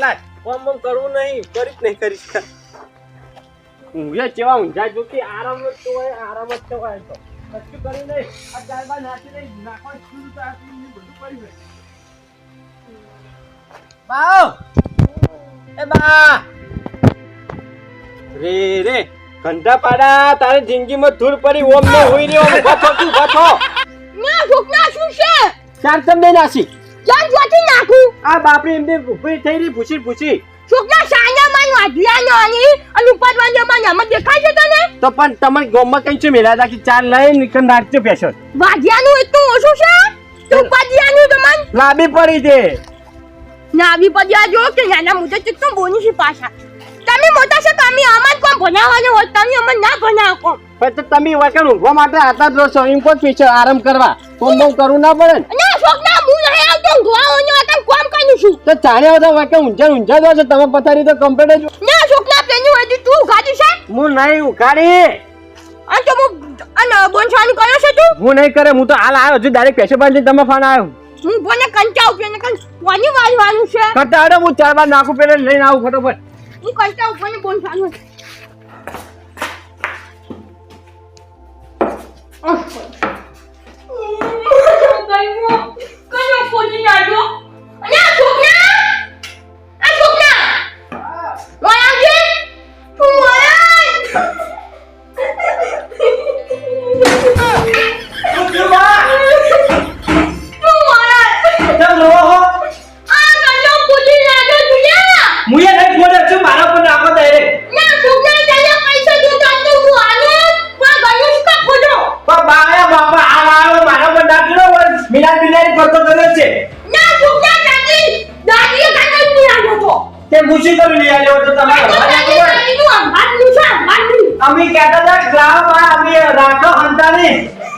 પેલા કોમ બોમ કરવું નહીં કરીશ નહીં કરીશ. ઊંઘે ચેવા ઊંઝા જો કે આરામ જ તો હોય આરામ જ તો હોય તો. કશું કર્યું નહીં. આ ચાર નાખી નહીં નાખવાનું શું તો આ બધું કર્યું હોય બાવ! એ બા! રે રે ઘંટા પાડા તારી જિંદગીમાં ધૂળ પડી ઓમ ને હોઈ રહ્યો બચો ના છોકરા શું છે? ચાર તમને નાસી. જાન જોતી નાખું. આ બાપડી એમને ભૂખી થઈ રહી ભૂસી ભૂસી. છોકરા સાંજે માં વાઢિયા નાની અને ઉપર વાંજે માં નામ દેખાય છે તને? તો પણ તમને ગોમમાં કઈ છે મેલા રાખી? ચાર લઈ નીકળ નાખજો પેશન વાઢિયાનું એટલું ઓછું છે? તો ઉપાધિયાનું તમને લાબી પડી છે. નાબી પદ્યા જો કે નાના મુજે ચિત્તો બોની છે પાછા. તમે મોટા છે તમે આમાં કોમ ભણાવવાનું હોય? તમે અમને ના ભણાવો કોમ પણ તો તમે વગર ઊંઘવા માટે આતા જ છો. એમ કોઈ પીછે આરામ કરવા? કોમ બોમ કરવું ના પડે શોખ ના હું નહીં આવતો. ગોવાનો હતા કોમ કરું છું. તો ચારે બધા વાકે ઊંઝા ને ઊંઝા દો છો. તમે પથારી તો કમ્પ્લીટ જ ના છોકરા પેલું હોય તું ગાડી છે. હું નહીં ઉખાડી અને તો હું અને બોનશાન કર્યો છે તું? હું નહીં કરે હું તો હાલ આવ્યો છું. ડાયરેક્ટ પેશે બાંધી તમે ફાન આવ્યો. હું બોને કંટાવ પેને કં કોની વાળવાનું છે? કરતા હાડો હું ચાર બાર નાખું પેલે લઈને આવું ફટોફટ. હું કંટાવ કોને બોનસાનું કયો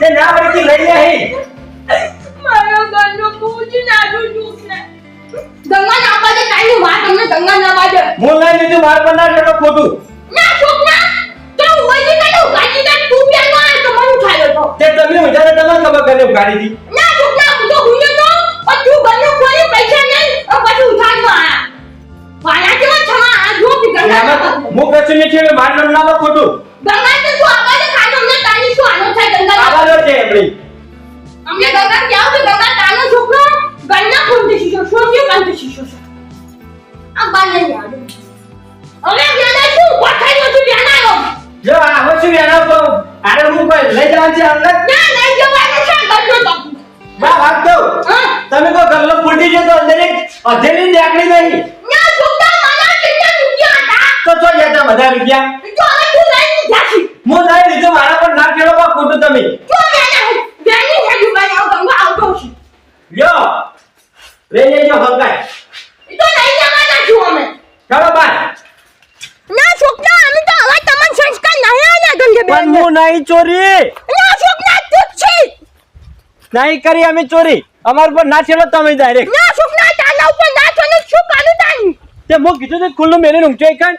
તે ના વળગી લઈ આવી મારો ગંગો પૂજ ના દુખ ને. ગંગા ના બાજે તાઈનું વાત તમને ગંગા ના બાજે. હું લઈ લીધું માર પર ના ચડો ખોટું. ના છોકરા તો વળી તો ગાડી ના તું પેલો આ તો મને ખાયો તો. તે તમે ઉજારે તમે ખબર કરે ગાડી દી. ના છોકરા હું તો હુંયો તો પણ તું ગંડો ખોલી પૈસા નહીં અ પછી ઉઠાડવા આયા કે કેવા છમા આ જો બી ગંગા ના. હું કશું નહીં માર નામ ના ખોટું. ગંગા તો શું આગળ ખાનો અમને તાની શું આનો થાય ગંગા ના આવા છે એમની. અમને ગંગા ક્યાં તો ગંગા તાનો છોકરો ગન્ના ખૂંદે શીશો શોધ્યો કાંતે શીશો છે. આ બાને યાદ હવે જ્યાં શું? પથાઈ છું તું જાણાયો જો આ હું છું એના તો આરે હું કોઈ લઈ જવાનું છે અમને ના લઈ જવાનું છે ગન્નો તો બા વાત દો તમે કો ગલ્લો ફૂટી છે તો અંદર એક અધેલી નીકળી નહીં ના છોકરા મારા કેટલા રૂપિયા હતા? તો જો યાદ બધા રૂપિયા તો હવે તું લઈ જાશી હું નહીં લીધું મારા પર ના ખેલો બા ખોટું તમે? લ્યો લઈ લેજો હંકાય એ તો લઈ જવાના છું અમે. ચાલો બા ના છોકરા અમે તો હવે તમને સંસ્કાર નહીં આલ્યા ગંગે બેન. પણ હું નહીં ચોરી. ના છોકરા તું છે. નહીં કરી અમે ચોરી. અમાર પર ના છેલો તમે ડાયરેક્ટ ના છોકરા તાના ઉપર ના તને શું કાનું તાની તે મો કીધું તો ખુલ્લું મેલે ઊંચો એક કાન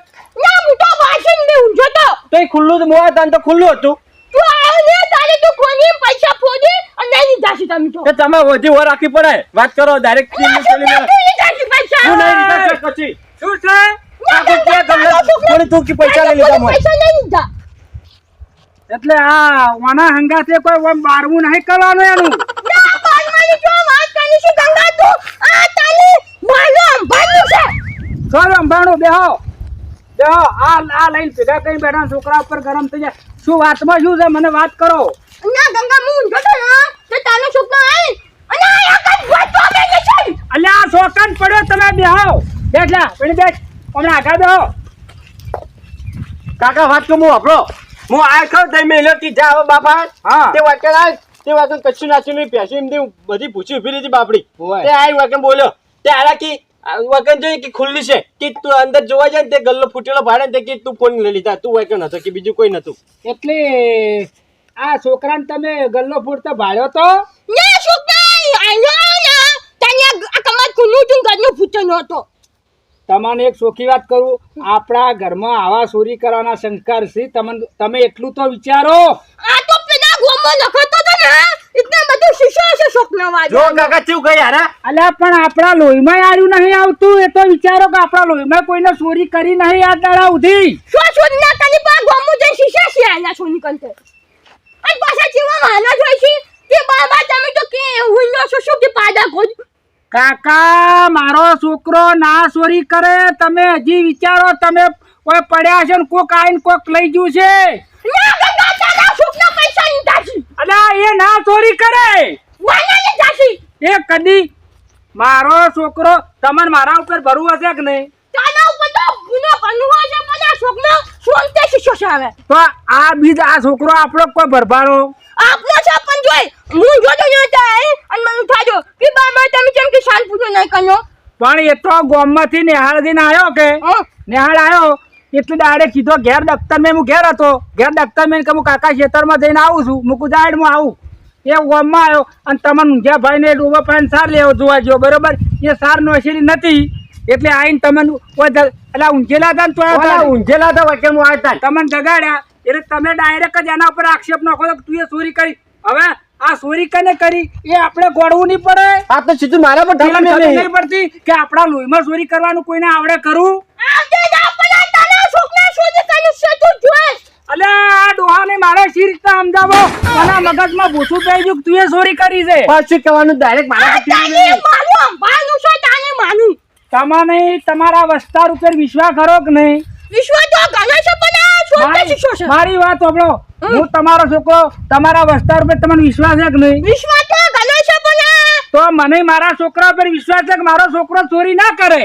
ના હું તો વાસણ ને ઊંઝો તો. તો એ ખુલ્લું તો મોવા તાન તો ખુલ્લું હતું. ને તારે તું કોની પૈસા ફોડી? અને લઈ જાશી તમે તો. તમે વધી વાર રાખવી પડે. વાત કરો ડાયરેક્ટ ના છોકરા તું પૈસા. હું નહીં લીધા છે પછી. શું છે? ના આ કોઈ તમને કોણે તું કે પૈસા લઈ લીધા મોય પૈસા લઈ લીધા. એટલે આ વાના હંગાતે કોઈ ઓમ બારવું નહીં કરવાનું એનું. ના બાલમાની જો વાત કરી છે ગંગા તું. આ તાની માનો અંબાનું છે. સર અંબાણું બેહો. બેહો આ આ લઈને ભેગા કઈ બેઠા છોકરા ઉપર ગરમ થઈ જાય. શું વાતમાં શું છે? મને વાત કરો. ના ગંગા હું ઊંઝો તો ના. તે તાનો છોકરો આઈ અને આ કાઈ તો બે છે. અલ્યા આ શોકન પડ્યો તમે બેહો. બેઠલા પેલી બેઠ હમણાં આગળ બેહો. કાકા વાત તો હું વાપરો. હું આ ખાવ તઈ મેલ્યો તી જાવ બાપા. હા. તે વાકે આ તે કચ્છી નાચી નાચ્યું નહીં. પેસી એમ બધી પૂછી ઊભી રહી હતી બાપડી. ઓય. તે આ વાકે બોલ્યો. તે આરા કી? વાક્ય જોઈએ કે ખુલ્લી છે કે તું અંદર જોવા જાય ને તે ગલ્લો ફૂટેલો ભાડે ને તે કે તું કોણ લઈ લીધા તું વાક્ય હતો કે બીજું કોઈ નતું એટલે આ છોકરાને તમે ગલ્લો ફૂટતો ભાડ્યો તો? ના છોકરા આયો ના તને આ કમર ખુલ્લું તું ગલ્લો ફૂટતો નહોતો તમને એક સોખી વાત કરું આપણા ઘરમાં આવા ચોરી કરવાના શંકર છે તમને તમે એટલું તો વિચારો. આ તો પેલા ગોમો લખતો તો ને એટલે બધું શીશો છે વાળા જો કાકા ચેવું કહી યાર અલ્યા પણ આપણા લોહીમાં આર્યું નહીં આવતું એ તો વિચારો કે આપણા લોહીમાં કોઈને ચોરી કરી નહીં આ દાડા સુધી શું છોડી ના તને પા ગોમુ જઈ શીશા છે આના છોની કંતે અને પાછા જીવા માના જોઈ છે કે બાબા તમે તો કે હુંનો છો શું શું કે પાડા ગોજ કાકા મારો છોકરો ના ચોરી કરે તમે હજી વિચારો તમે કોઈ પડ્યા છે ને કોક આવીને કોક લઈ ગયું છે. ના ગંગા તારા છોકરા પૈસા ની દાસી અલ્યા એ ના ચોરી કરે. વાના ની દાસી એ કદી મારો છોકરો તમને મારા ઉપર ભરવું હશે કે નહીં? તારા ઉપર તો ગુનો કરવું છે આ છોકરો સોનતે શીશો છે તો આ બીજ આ છોકરો આપણો કોઈ ભરભારો? આપનો છે પણ જોઈ હું જોતો ન થાય અને મને થાજો કે બાબા તમે કેમ કે શાંત પૂછો નહીં કર્યો? પણ એ તો ગોમમાંથી નિહાળ થઈને આવ્યો કે? નિહાળ આવ્યો? એટલે દાડે કીધો ઘેર દફતર મેં હું ઘેર હતો. ઘેર દફતર મેં કે હું કાકા ખેતરમાં જઈને આવું છું. મૂકું હું આવું. એ ગોમમાં આવ્યો. અને તમને ઊંઝા ભાઈને ડૂબા પાઈને સાર લેવો જોવા ગયો બરોબર? એ સાર નોશેલી નથી. એટલે આવીને તમને એટલે ઊંઘેલા હતા ને તો ઊંઘેલા હતા વચ્ચે હું આવતા તમને જગાડ્યા. એટલે તમે ડાયરેક્ટ જ એના ઉપર આક્ષેપ નાખો તો તું એ ચોરી કરી. હવે આ ચોરી કને કરી? એ આપણે ગોળવું નહીં પડે. આ તો સીધું મારા પર મેલી. નહીં. પડતી કે આપણા લોહીમાં ચોરી કરવાનું કોઈને આવડે તારા છોકરા શોધ કર્યું છે તું જોઈ અલે આ ડોહાને મારે શી રીતના સમજાવો? આના મગજમાં ભૂસું થઈ ગયું તું એ ચોરી કરી છે? પાછું કહેવાનું? ડાયરેક્ટ મારા પર ઠેલા તાને મેલી. માનું માનું છે તાને માનું તમને તમારા વસ્તાર ઉપર વિશ્વાસ કરો કે નહીં? વિશ્વ તો ઘણો છે પણ છોકરા મારી- શીશો છે? મારી વાત સાંભળો. હું તમારો છોકરો તમારા વસ્તાર ઉપર તમને વિશ્વાસ છે કે નહીં? તો ઘણો છે પણ તો મને મારા છોકરા ઉપર વિશ્વાસ છે કે મારો છોકરો ચોરી ના કરે?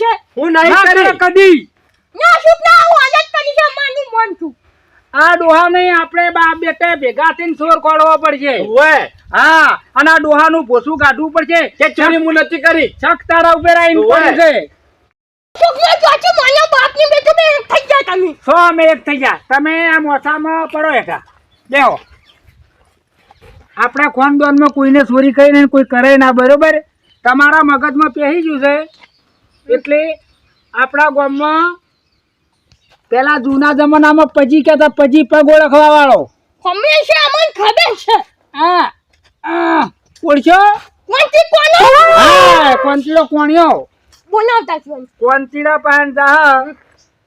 છે. હું નહીં કરી. કદી. ના છોકરા હું વાનત કરી છે માનું મન છું. આ ડોહા નહીં આપણે બાપ બેટા ભેગા થઈને ચોર કાઢવો પડશે. ઓવે હા અને આ ડોહાનું ભોસું કાઢવું પડશે. કે ચોરી હું નથી કરી. છક તારા ઉપર આવીને પડશે છોકરા જો છે મારા બાપની બેટો બે થઈ ગયા તમે. સો અમે એક થઈ ગયા. તમે આ મોસામાં પડો એકા દેવો આપણા ખાનદાનમાં કોઈને ચોરી કરીને કોઈ કરે ના બરોબર? તમારા મગજમાં પહેરી ગયું છે. એટલે આપણા ગામમાં પેલા જૂના જમાનામાં પજી કહેતા પજી પગ ઓળખવા વાળો હંમેશા અમને ખબર છે. હા હા. ઓળખ્યો? કોણતી કોનો હા કોંતીડો કોણ્યો? બોલાવતા છો કોંતીડા પાન જા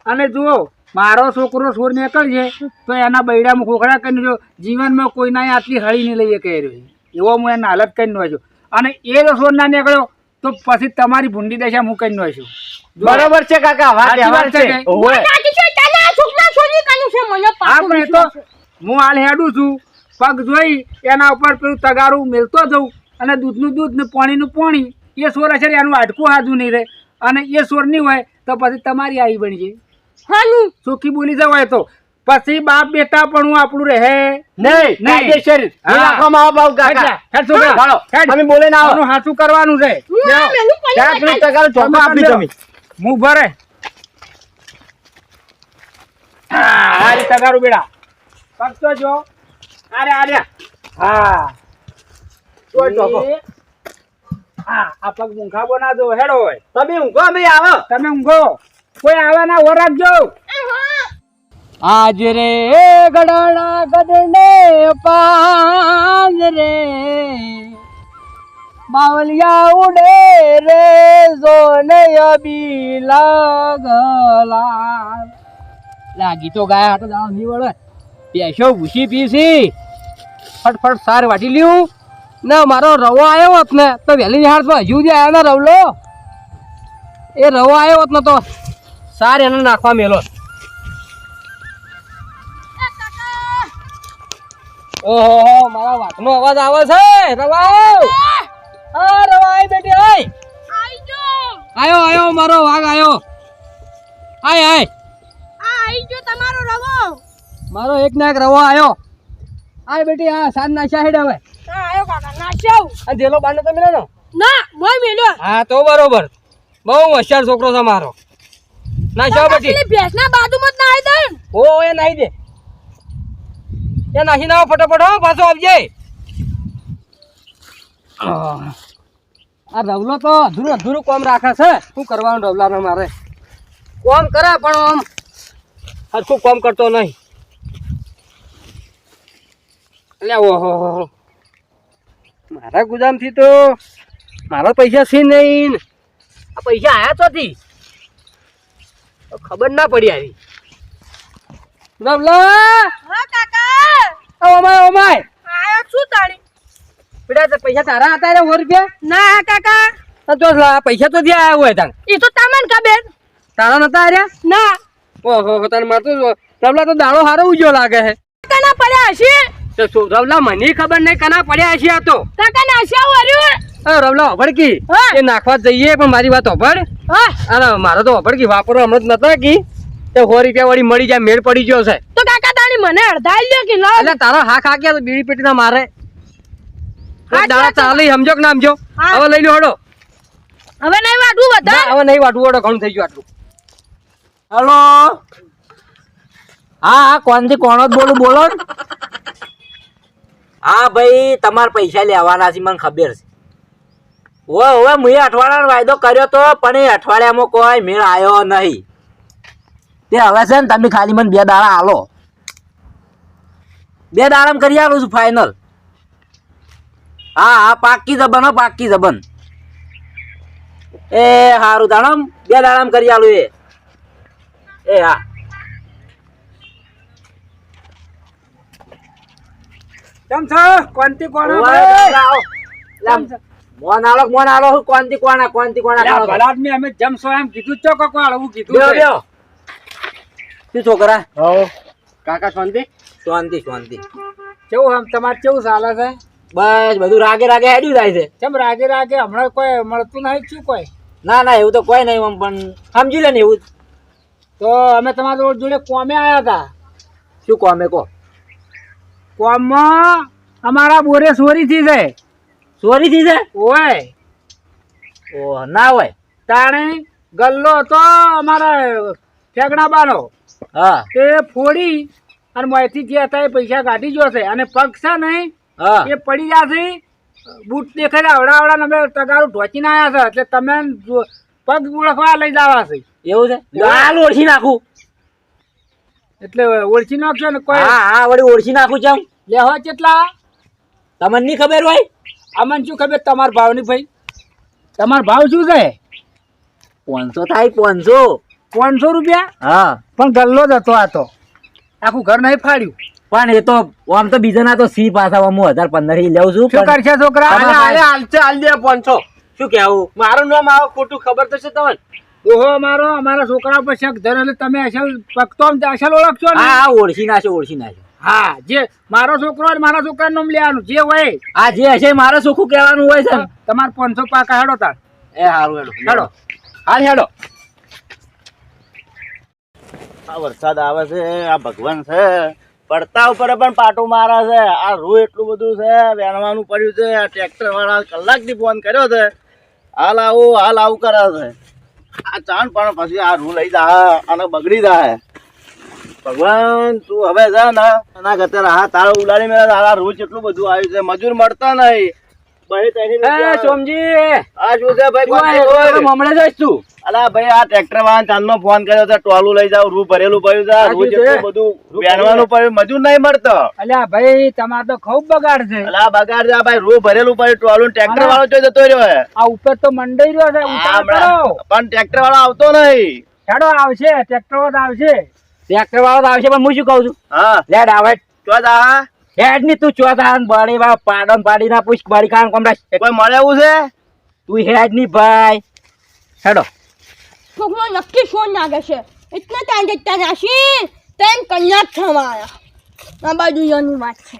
અને જુઓ મારો છોકરો સોર નીકળશે તો એના બૈડામાં ખોખડા કરીને જો જીવનમાં કોઈના આટલી હળી નહીં લઈએ કહી રહ્યો એવો હું એને હાલત કરી છું. અને એ જો સોર ના નીકળ્યો તો પછી તમારી ભૂંડી દશા હું કરી છું. બરોબર છે કાકા વાત છે છે કે? ઓવે નાટી છે તને આ છોકરા છોડી આપણે તો હું હાલ હેડું છું. પગ જોઈ એના ઉપર પેલું તગારું મેલતો જઉં અને દૂધનું દૂધ ને પાણીનું પાણી. એ સોર હશે એનું હાડકું હાજું નહીં રહે. અને એ સોર નહીં હોય તો પછી તમારી આવી બની જાય. હાનું ચોખ્ખી બોલી જવાય તો. પછી બાપ બેટા પણ હું આપણું રહે. નહીં કાયદેસર. રાખવામાં આવો બાઉ કાકા. હેડ છોકરા, ચાલો, હેડ. બોલે ના આવો. હાચું કરવાનું છે. તગારું આપી તમે હું ભરે. આ રીતે તગારું બેડા. પગ જો અરે અરે હા. હા આ પગ ના જો હેડો હોય. તમે ઊંઘો અમે આવો. તમે ઊંઘો. કોઈ આવે ના ઓર રાખજો. આજ રે ગડાણા ગડને પાંદ રે. બાવલિયા ઉડે રે જોને અબી લાગલા લાગી ગીતો ગાયા હાટો દાણો નહીં વળે. પેશો ભૂસી પીસી. ફટફટ સાર વાટી લ્યું. ને મારો રવો આવ્યો હોત ને તો વહેલી નિહાળ તો હજુ જે આવ્યો ને રવલો. એ રવો આવ્યો હોત ને તો સાર એને નાખવા મેલો. ઓહો મારા વાતનો અવાજ આવે છે. રવા આ બેટી આય. આઈ જો આયો આયો મારો વાઘ આયો. આય આય. મારો એક ના એક રવો આવ્યો આ બેટી આ સાંજ ના શાહેડ હવે? આયો કાકા નાચ્યો આ જેલો બાંધો તમે લેનો ના? મોય મેલ્યો. હા તો બરોબર. બહુ હોશિયાર છોકરો છે મારો. ના બેટી ભેંસના બાજુમાં જ ના આવી દે ઓ એ નાહી દે. એ નાખો ફટાફટ હો પાછો આવજે. આ રવલો તો અધૂરું અધૂરું કોમ રાખે છે. શું કરવાનું રવલાને મારે? કોમ કરે પણ આમ. હરખું કોમ કરતો નહીં? એટલે ઓહો મારા ગુદામથી તો મારા પૈસા છે નહીં આ પૈસા આયા તો તો ખબર ના પડી આવી. રમલા હા કાકા. Oh oh my oh my. આયો શું તાણી. બેટા તે પૈસા તારા હતા રે રૂપિયા? ના કાકા. તો લા, પૈસા તો આવ્યા હોય તાણ ઈ તો તમને ખબર તારા નતા આર્યા? ના. ઓહો તને માર તો તો દાડો હારો ઉજ્યો લાગે છે કાકા પડ્યા હશે? તો શું મને ખબર નહીં કના પડ્યા છે તો. કાકા નાશ્યા વર્યું રવલા રમલા એ નાખવા જઈએ પણ મારી વાત ઓભડ અરે મારો તો ઓભડકી વાપરો હમણાં જ નતા કી. તે સો રૂપિયા વાળી મળી જાય મેળ પડી ગયો છે. તો કાકા તાણી મને અડધા લ્યો કે એટલે તારો હા ખા ગયા તો બીડી પેટી ના મારે દાડા ચાલે સમજો કે ના સમજો. હવે લઈ લો હડો. હવે નહીં વાટવું બધા હવે નહીં વાટવું હડો ઘણું થઈ ગયું આટલું. હલો? હા હા કોણથી કોણ જ બોલું બોલો. હા ભાઈ, તમારે પૈસા લેવાના છે, મને ખબર છે. ઓ હવે મેં અઠવાડિયાનો વાયદો કર્યો તો, પણ એ અઠવાડિયામાં કોઈ મેળ આવ્યો નહીં. તે હવે છે ને, તમે ખાલી મને બે દાડા હાલો બે દાડામાં કરી આલું છું ફાઇનલ હા હા, પાકી જબન, હો, પાકી જબન. એ સારું દાડમ બે દાડામ કરી આલું એ, હા. કેમ છો? કોનથી કોણ ભાઈ? મોન આલો મોન આલો? હું કોણથી કોણા કોણથી કોણા છો? ભલા આદમી અમે જમશો એમ કીધું છો કે આવું કીધું. શું છોકરા? કાકા શાંતિ? શાંતિ શાંતિ. કેવું આમ તમારે કેવું ચાલે છે? બસ બધું રાગે રાગે હેડ્યું જાય છે. કેમ રાગે રાગે? હમણાં કોઈ મળતું નહીં શું કોઈ? ના ના એવું તો કોઈ નહીં આમ પણ સમજી લે ને એવું. તો અમે તમારા જોડે કોમે આવ્યા હતા શું કોમે કો? કોમમાં અમારા બોરે ચોરી થઈ છે ચોરી થઈ છે ઓય. ઓ ના હોય. તાણે ગલ્લો હતો અમારા ઠેકણાબાનો હા. તે ફોડી અને મોંથી જે હતા એ પૈસા કાઢી જશે અને પગ છે નહીં હા. એ પડી જશે બૂટ દેખાય આવડા આવડા ને અમે તગારું ઢોચીને આવ્યા છે. એટલે તમે પગ ઓળખવા લઈ જવા છે. એવું છે? લાલ ઓળખી નાખું. એટલે ઓળખી નાખશો ને કોઈ? હા હા વળી ઓળખી નાખું ચમ લેહો કેટલા તમને નહીં ખબર હોય? અમને શું ખબર? તમારા ભાવની ભાઈ. તમાર ભાવ શું છે? પાંચસો થાય પાંચસો. પાંચસો રૂપિયા? હા. પણ ગલ્લો જ હતો આ તો. આખું ઘર નહીં ફાડ્યું. પણ એ તો આમ તો બીજાના તો સી પાછા હું હજાર પંદરથી લેવું છું શું કરશે છોકરા? આલે, આલે, હાલ દે પાંચસો. શું કેવું મારું નામ આવો ખોટું ખબર તો છે તમને? ઓહો અમારો અમારા છોકરા પર શક ધરે એટલે તમે અસલ પગતો અસલ ઓળખશો ને? હા હા ઓળખી છે ઓળખી નાખો હા જે મારો છોકરો મારા છોકરાનું નામ લેવાનું જે હોય. આ જે હશે એ મારે ચોખ્ખું કહેવાનું હોય છે તમારે પાંચસો પાકા હેડો તાર. એ સારું હેડો. હેડો. હાલ હેડો. આ વરસાદ આવે છે આ ભગવાન છે. પડતા ઉપર પણ પાટું મારે છે. આ રૂ એટલું બધું છે વેણવાનું પડ્યું છે. આ ટ્રેક્ટર વાળા કલાકથી ફોન કર્યો છે. હાલ આવું હાલ આવું કરે છે. આ ચાંદ પણ પછી આ રૂ લઈ જા અને બગડી જાય. ભગવાન, તું હવે જા ને. એના કરતા રાહ તારા ઉડાડી મેળા આ રૂ એટલું બધું આવ્યું છે. મજૂર મળતા નહીં. બહી ત્યાંથી નથી એ આવે. સોમજી. આ શું છે ભાઈ શું આ કોણ છે? એકલો હમણાં જઈશ તું. અલા ભાઈ આ ટ્રેક્ટર વાળા ચાંદનો ફોન કર્યો છે ટોલું લઈ જાવ રૂ ભરેલું પડ્યું છે. આ રૂ શું છે? જેટલું બધું વેણવાનું પડ્યું મજૂર નહીં મળતો. અલ્યા ભાઈ તમારે તો ખૂબ બગાડ છે. અલા બગાડ છે આ ભાઈ રૂ ભરેલું પડ્યું ટોલું ટ્રેક્ટર વાળો જો જતો રહ્યો આ ઉપર તો મંડાઈ રહ્યો પણ ટ્રેક્ટર વાળો આવતો નહીં. હેડો આવશે ટ્રેક્ટર વાળો આવશે. ટ્રેક્ટર વાળો તો આવશે પણ હું શું કઉ છું? હા. લેડ આવે ચો જા હેડની તું ચોદાન બળી વા પાડન પાડી ના પૂછ બળી કાન કોમડા કોઈ મળે એવું છે? તું હેડની ભાઈ. હેડો. છોકરો નક્કી ફોન નાગે છે? એટલે ત્યાં જતા રાશી તેમ કન્યા જ થવા આવ્યા આ બાજુ યોની વાત છે.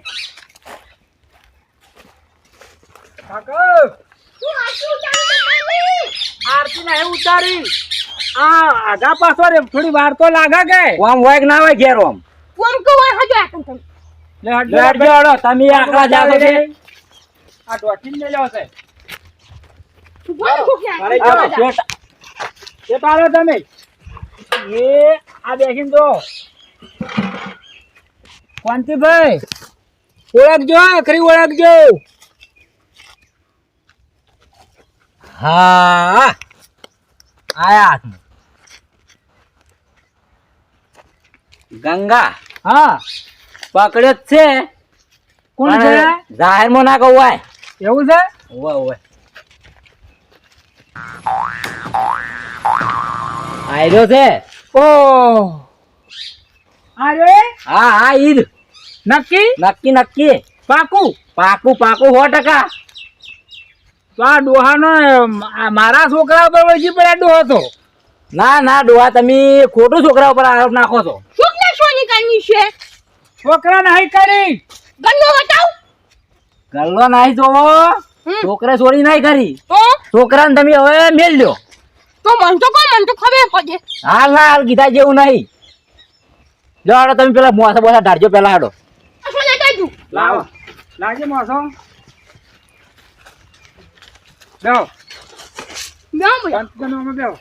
આરતી ના ઉતારી આ આગા પાછો રે થોડી વાર તો લાગે કે. ઓમ હોય કે ના હોય ઘેર ઓમ? કોમ કો હોય હજો આ તમે લે હટજો લેડ જો હેડો તમે આકડા જાતો છે? આ દોઢી ને લેવો છે. બોલ ખુફિયા આ શેઠ, એ પાડો તમે. એ આ બેસીને જો શાંતિભાઈ ઓળખજો ખરી ઓળખજો. હા. આયા. ગંગા. હા. પકડ્યો જ છે. કોણ છે? જાહેરમાં ના કહું હોય એવું છે? ઓવે ઓવે આયરો છે. ઓ. અરે હા હા ઈદ. નક્કી? નક્કી નક્કી. પાકું? પાકું પાકું સો ટકા. તો આ ડોહાનો મારા છોકરા ઉપર વળગી પડ્યા ડોહો તો? ના ના ડોહા તમે ખોટું છોકરા ઉપર આરોપ નાખો છો. શું ને સોની કાની છે? છોકરા નહીં કરી. ગલ્લો બતાવ. ગલ્લો નાહી જોવો. છોકરે ચોરી નહીં કરી. તો? છોકરાને તમે હવે મેલ લ્યો. તો મન તો કો મન તો ખબર પડે. હાલ ના હાલ કીધા જેવું નહીં. જો હાડો તમે પેલા મોસા બોસા ઢાળજો પેલા હાડો. આ લાવો. લાગે મોસો બેહો. પંચજનોમાં બેહો.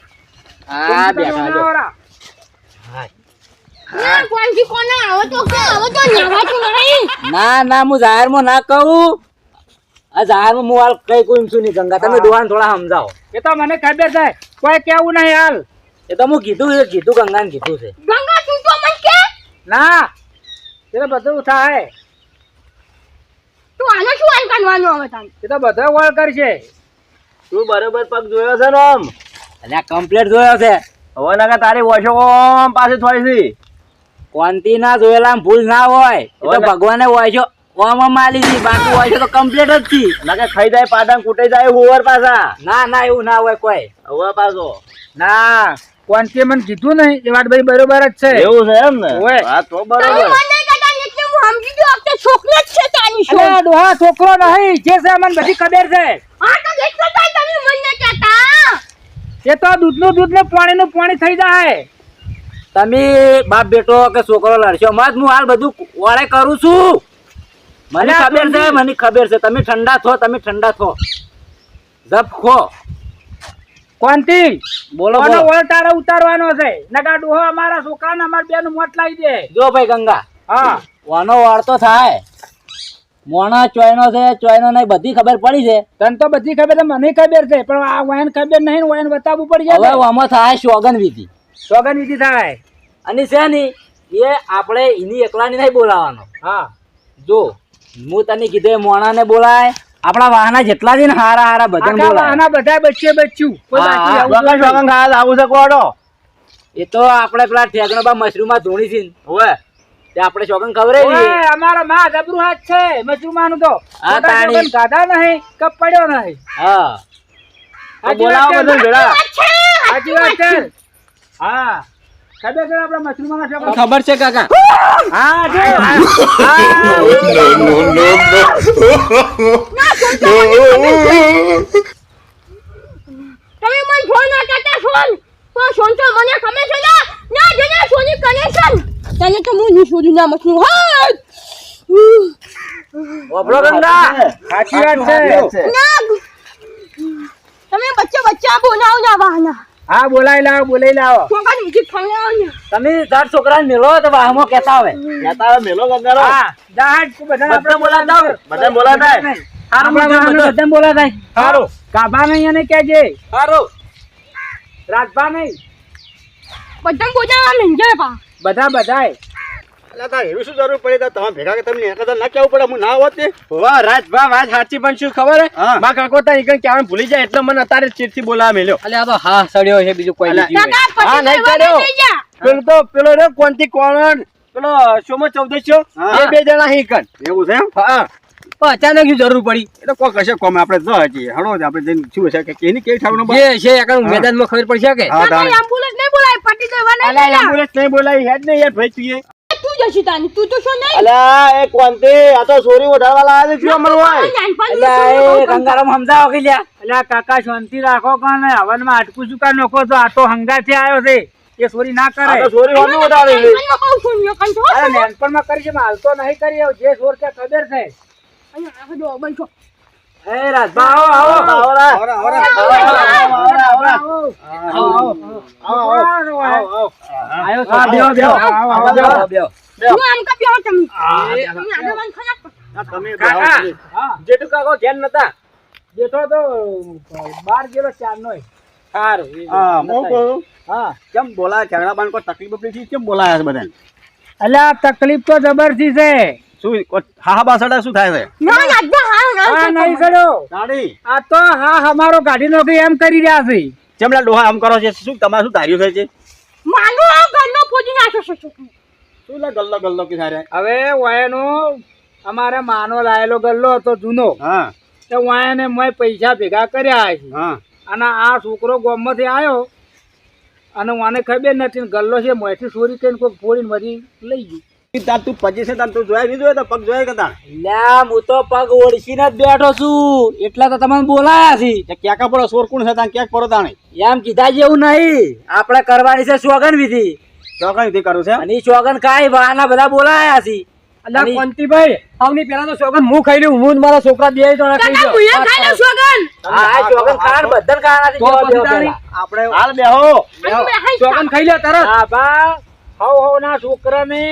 હા પંચજનોમાં બેઠા આવરા. ના ના ના હું જાહેરમાં ના કહું. આ જાહેરમાં હું હાલ કઈ કોઈ છું નહીં ગંગા. તમે દુવાન થોડા સમજાવો. એ તો મને ખબર છે. કોઈ કેવું નહીં હાલ. એ તો હું કીધું એ કીધું ગંગાને કીધું છે. ગંગા તું તો મન કે? ના એ તો બધું થાય. તું આનો શું આન કાનવાનું હવે તાન? એ તો બધો વળ કરશે. તું બરોબર પગ જોયો છે ને આમ? એટલે આ કમ્પ્લેટ જોયો છે. હવે ના તારી વોશો ઓમ પાસે થોડી છે કોંતી ના જોયેલા ભૂલ ના હોય. એ તો ભગવાને હોય છે ઓમ ઓમ આલી બાકી હોય છે તો કમ્પ્લેટ જ થી ના ખાઈ જાય પાટણ કૂટાઈ જાય હોવર પાછા. ના ના એવું ના હોય કોઈ. પાછો. ના કોનથી મને કીધું નહીં એ વાત ભાઈ બરોબર જ છે. એવું છે એમ ને. હા તો બરોબર. મને કહેતા એટલે હું સમજી ગયો કે છોકરો જ છે તાની શું ડોહા છોકરો નહીં જે છે મને બધી ખબર છે. હા તો એટલે તો તમે મને કહેતા. એ તો દૂધનું દૂધ ને પાણીનું પાણી થઈ જાય. તમે બાપ બેટો કે છોકરો લડશો મત હું હાલ બધું વાળે કરું છું. મને ખબર છે તું- મને ખબર છે. તમે ઠંડા થો તમે ઠંડા થો. જપ ખો. કોનથી? બોલો બોલો. વળ તારે ઉતારવાનો છે? નકા ડોહો અમારા છોકરાને અમાર બેનું મોટ લાવી દે. જો ભાઈ ગંગા. હા. વાનો વાળતો થાય. મોણા ચોયનો છે ચોયનો નહીં બધી ખબર પડી છે. તને તો બધી ખબર છે મને ખબર છે પણ આ વાયન ખબર નહીં વાયન બતાવવું પડી હવે જાય આમાં થાય સોગન વિધિ. સોગન વિધિ થાય. અને છે ની એ આપણે એની એકલાની નહીં બોલાવાનો હા. જો હું તને કીધું એ મોણાને બોલાય આપણા વાહના જેટલા છે ને હારા હારા બધા બોલાય. વાહના બધા બચ્ચે બચ્ચું. સોગન ખાવા આવું છે કોડો? એ તો આપણે પેલા ઠેકનો બા મશરૂમમાં ધોણી છે હવે. તે આપણે સોગન ખબર અમારા માં ગબરું હાથ છે મજરૂમાનું તો. હા તાણી. ગાધા નહીં કપ પડ્યો નહીં. હા. બોલાવો બધું? બધાને સાચી વાત છે હા. ખબર છે આપણા મશરૂમાના ખબર છે કાકા. હા જો. તમે મને ફોન ના કરતા ફોન પણ ફોન તો મને ખમે છે ના ના જને સોની કનેક્શન તને તો હું નહીં છોડું ના મસનું હા ઓબળો ગંગા. સાચી વાત છે. ના તમે બચ્ચા બચ્ચા બોલાવો ના વાહના હા બોલાય લાવો બોલાય લાવો. છોકરા તમે તાર છોકરાને મેલો તો વાહમાં કહેતા આવે. તારા મેલો ગંગારો હા જહાજ બધા બધા બોલાતા બધા બોલાતા હારું વાહનો બોલાતા હારું. કાભા નહીં અને કેજે હારું. રાજભા નહીં. બધા બોજા મેંજાય પા બધા બધાય. તારે એવી શું જરૂર પડી તમે ભેગા કે તમને એકદમ ના કેવું પડે હું ના હોત? ને વાહ રાજભા વાત સાચી પણ શું ખબર હે? મા કાકો તા ઈકણ ક્યાં ભૂલી જાય એટલે મને અત્યારે ચીરથી બોલાવા મેલ્યો અલે આ તો હા સડ્યો છે બીજું કોઈ અલા, હા, નહીં કહેવા કર્યો. નહીં જા. પેલો તો પેલો રે કોણથી કોણ? પેલો સોમો ચૌદશો એ બે જણા હી એવું છે હા. અચાનક શું જરૂર પડી? એટલે કોઈ કશે કોમ આપણે જો હજી. હળો આપડે આપણે જઈને શું છે કે એની કેવી ઠાવનો જે છે એકણ મેદાનમાં ખબર પડશે કે? કાકા એમ્બ્યુલન્સ નહીં બોલાય પટી દેવા નહીં એમ્બ્યુલન્સ નહીં બોલાવી હેડ ને યાર ભાઈ તું તું જશી તાની તું તો શું નહીં અલ્યા એ કોંતે આ તો સોરી ઓઢાડવા લાયા છે અમર હોય એટલે એ ગંગારામ સમજાવો કે લ્યા એટલે કાકા શાંતિ રાખો કોને હવનમાં અટકું ચુકા નખો તો આ તો હંગાથી આવ્યો છે એ ચોરી ના આ કરે તો સોરી છે અરે નાનપણમાં કરી છે હાલ તો નહીં કરી જે ચોર કે ખબર છે અહીંયા એ આવો આવો આવો હા, બેહો, બેહો. આવો, બેહો. બેહો. હું આમ કા બેહો. તમે તમે આગળ ખરાબ તમે કાકા હા. જેટુ કાકો ઘેર નતા. જેઠો તો બાર ગયેલો ચાર નો સારું હા હું કહું? હા. કેમ બોલાય? ઝઘડા બાન કોઈ તકલીફ બકલીફ છે કેમ બોલાયા છે બધાને? એટલે આ તકલીફ તો જબરથી છે. શું હા હા બાસડા શું થાય છે? ના દાદા હા હા નહીં સડ્યો દાડી. આ તો હા અમારો ગાડી નોકરી એમ કરી રહ્યા છે. ચેમલા ડોહા આમ કરો છે? શું તમારે શું ધાર્યું થાય છે માનો ઘરનો ફોજી નાખ્યો છે છોકરો શું લે ગલ્લો ગલ્લો કે સારે હવે વાયનો અમારે માનો લાયેલો ગલ્લો હતો જૂનો. હા. તો વાયને મેં પૈસા ભેગા કર્યા છે. હા. અને આ છોકરો ગામમાંથી આવ્યો અને મને ખબર નથી ગલ્લો છે મોથી ચોરી કરીને કોઈ ફોડીને મરી લઈ ગયું. તાર તું પછી છે તાર તું જોયા નહીં જોયા તો પગ જોયા કે તાર લ્યા હું તો પગ ઓળખીને જ બેઠો છું. એટલા તો તમને બોલાયા છે. ક્યાંકા પડો સોર કોણ છે તાર ક્યાંક પડો તાણે? એમ કીધા જેવું નહીં. આપણે કરવાની છે સોગન વિધિ. તો થી કરું છે. અને ઈ સોગન આના બધા બોલાયા છે. આવની પેલા તો સોગન હું ખાઈ લઉં હું ને મારા છોકરા બે ખાઈ કાકા મુએ ખાઈ લો સોગન હા આ સોગન ખાન બધાને છે તો. આપણે હાલ બેહો. સોગન ખાઈ લે તરત. હા બા હવ હવ ના છોકરાને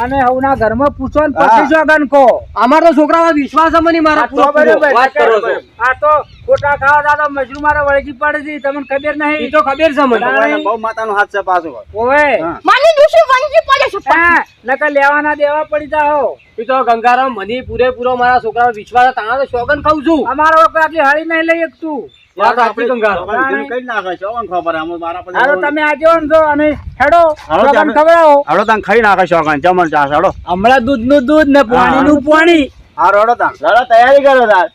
અને હવના ઘરમાં પૂછો ને પછી જો સોગન કો અમાર તો છોકરા વિશ્વાસ અમને મારા પૂરો તો વાત કરો છો. આ તો ખોટા ખાવા દાદા મજરૂ મારા વળગી પડે છે તમને ખબર નહીં? એ તો ખબર છે મને. બહુ માતાનો હાથ છે પાછો. ઓવે. હા. માની દુસરી વંજી પડે છે? હા, નકર લેવાના દેવા પડી જાઓ ઈ તો ગંગારામ મને પૂરેપૂરો મારા છોકરાનો વિશ્વાસ તાણા તો સોગન ખાઉં છું. અમારો આટલી હાળી નહીં લઈ શકતું વાત સાચી ગંગારામ. કઈ નાખે છે ઓન ખબર આમ મારા પાસે હાલો તમે આજે છો અને હેડો. હાલો, ખવડાવો હળો તાન ખાઈ નાખે શોખન જમણ ચાસ હાડો હમણાં દૂધનું દૂધ ને પાણી. નું પાણી હા હળો તાન તૈયારી કરો તાર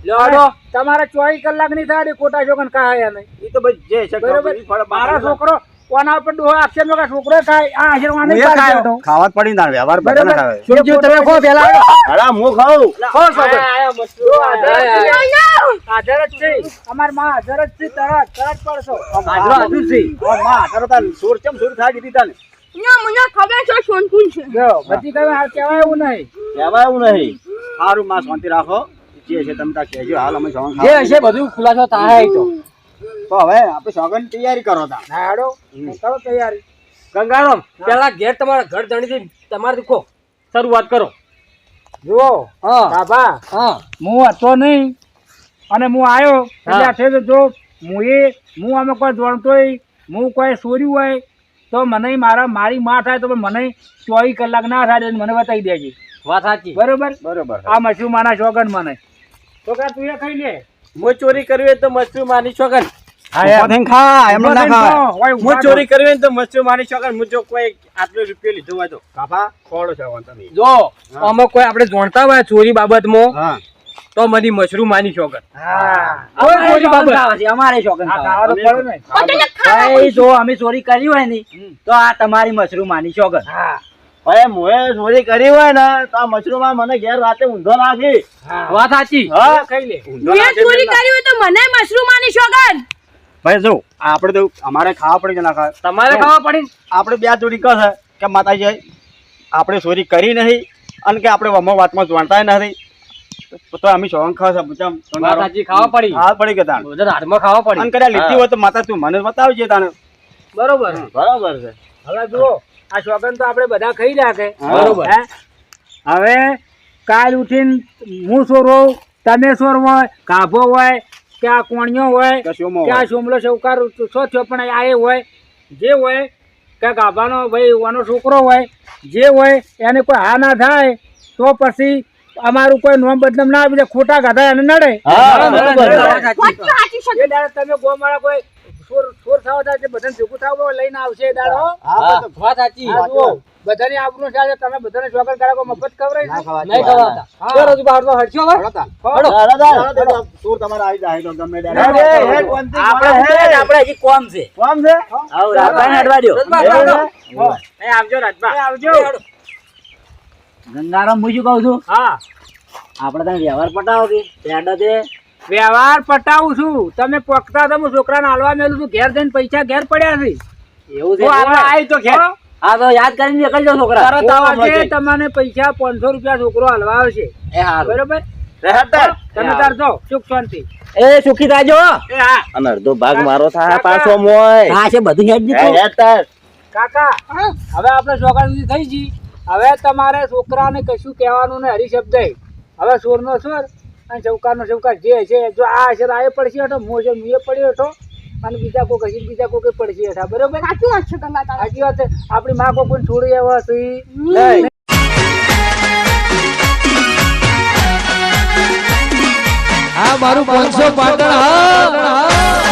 લ્યો તમારે ચોવીસ કલાકની થાય ખોટા છોકન ખાયા નહીં. એ તો ભાઈ જે છે બરોબર. મારા છોકરો કોના પર ડોહો આપશે એમ છોકરો ખાય. આ આશીર્વાદ હું એ ખાવા પડી ને વ્યવહાર બધા બરોબર. ખાવે સુરજી તમે ખો પેલા. હળા હું ખાઉં. ખો છોકરો હાજર જ છે. ના ના હાજર જ છે. અમારમાં હાજર જ છે તરત તરત પડશો. હાજરો હાજર છે. માં તારો તાર સુર ચમ સુર થાય દીધી તાને. ના મને ખબર છે સોનકુન છે. જો બધી કઈ કહેવાય એવું નહીં. કહેવાય એવું નહીં. સારું માં શાંતિ રાખો. જે છે તમે કેજો કહેજો. હાલ અમે જવાનું જે હશે બધું ખુલાસો થાય તો. તો હવે આપણે સોગન તૈયારી કરો તા. ના કરો તૈયારી. ગંગારામ પેલા ઘેર તમારા ઘર ધણીથી તમારે દુખો શરૂઆત કરો. જુઓ. હા. બાબા. હા. હું હતો નહીં અને હું આવ્યો એટલે હા. આ છે જો હું એ હું આમાં કોઈ જાણતો હું કોઈ સોર્યું હોય તો મને મારા મારી માં થાય તો મને ચોવીસ કલાક ના થાય મને બતાવી દેજે. વાત સાચી. બરોબર? બરોબર. આ મશરૂમ માના શોગન મને. તો કા તું એ ખાઈ લે? હું ચોરી કરવી તો મશરૂમ માની સોગન હું ચોરી કરવી ને તો મચ્છું મારી શકન હું જો કોઈ આટલો રૂપિયો લીધો હોય તો. કાપા ખોડો છે વાંધો જો આમાં કોઈ આપણે જાણતા હોય ચોરી બાબતમાં તો મને મશરૂમ માની સોગન હા. કોઈ ચોરી બાબત. અમારે શોખન આ ખાવા તો પડે ને પોતાને ખાવા ભાઈ જો અમે ચોરી કરી હોય ને તો આ તમારી મશરૂમ માની શોખન હવે મોએ ચોરી કરી હોય ને તો આ મશરૂમમાં મને ઘેર રાતે ઊંધો નાખી. વાત સાચી. હા લે. ચોરી કરી હોય તો મને મશરૂમ માની સોગન ભાઈ જો આપણે તો અમારે ખાવા પડી ના ખાવા તમારે ખાવા પડી? આપણે બે જોડી કહે કે માતાજી આપણે ચોરી કરી નહીં અને કે આપણે અમો વાતમાં જાણતા નથી. તો અમે ખાવા છે બચામ ખાવા પડી? પડી તાણ. હાથમાં ખાવા પડી. અને કદાચ લીધી હોય તો માતા તું મને બતાવજે તાને બરોબર. બરોબર છે. હવે જુઓ આ શોગન તો આપણે બધા ખાઈ રાખે બરોબર. હે? હવે કાલ ઉઠીને હું સોરો તમે સોર હોય કાભો હોય કે આ કોણિયો હોય કે આ સોમલો સૌકાર છો થયો પણ આ એ હોય જે હોય કે ગાભાનો ભાઈ વાનો છોકરો હોય જે હોય એને કોઈ હા ના થાય તો પછી અમારું કોઈ નોમ બદનામ ના આવી જાય ખોટા ગાધા એને નડે. તમે ગોમાળા કોઈ થવા થાય બધાને ભેગું થાવ લઈને આવશે દાડો. હા, વાત સાચી. છે તમે બધાને કરાવો મફત. નહીં ખવાતા. હા. હવે તમારે આવી જાય તો ગમે આપણે આપણે હજી કોમ છે. છે? આવું. એ આવજો આવજો. ગંગારામ હું શું કહું છું? હા. આપણે તને વ્યવહાર પટાવો કે? પેડો વ્યવહાર પટાવું છું. તમે પકતા તમે છોકરાને હાલવા મેલું છું ઘેર જઈને પૈસા ઘેર પડ્યા છે. એવું છે આવી તો ઘેર. હા તો યાદ કરીને નીકળજો છોકરા. તરત આવશે તમને પૈસા પાંચસો રૂપિયા છોકરો હાલવા આવશે. એ હારું. બરોબર? રહેતર. તમે તાર સુખ શાંતિ. એ સુખી થાજો. એ હા. અને અડધો ભાગ મારો થાય પાછો મોય. હા છે બધું હેડ દીધું. કાકા હવે આપણે છોકરા સુધી થઈ જી. હવે તમારે છોકરાને કશું કહેવાનું ને હરિશબ્દ. હવે સોરનો સોર. અને ચૌકાર નો ચૌકાર જે છે જો આ છે આ પડશે હતો મો છે મુએ પડ્યો હતો અને બીજા કોક હશે બીજા કોક પડશે હતા બરોબર? સાચી વાત છે તમારે સાચી વાત છે. આપણી મા પણ છોડી આવ્યા હશે મારું પાંચસો પાટણ હા.